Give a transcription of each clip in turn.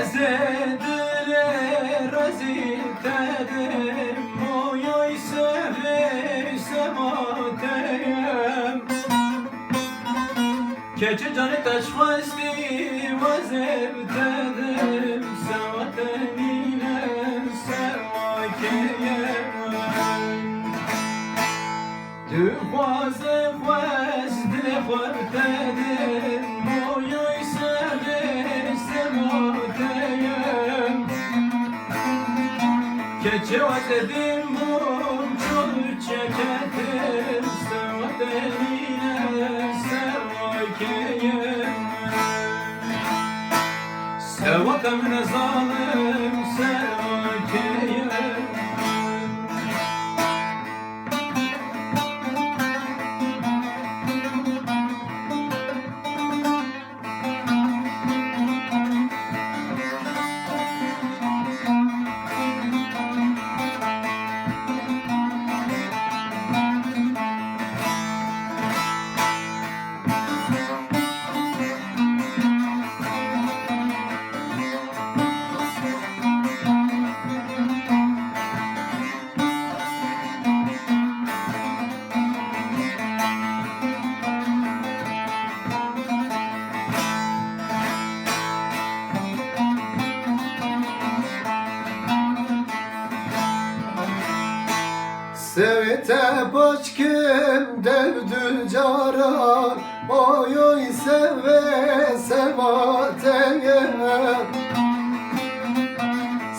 Ezedir erazitedir Moyoy sevi semateyem Keçi canı teşhasli vazevtedir Sevatenine sevakeyem Dü vazevaz dile fartedir Keçi özledim burum çölü çekerim. Sevap denine sevakeye Sevap emine zalim sevap Sevte başkim devdü caran Oyoy seve semateye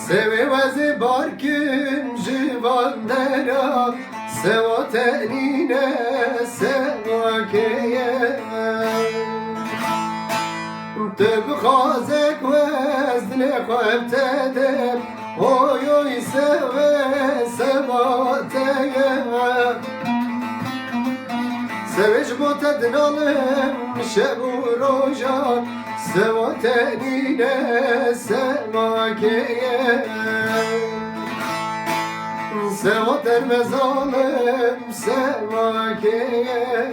Sevemez barkim civan dera Seva tenine sevakeye Tüb khazek vezdine kvebtedem Oyoy seve Sevec bu tednalım şebu rojan Seva tenine semakeye Seva termez alım semakeye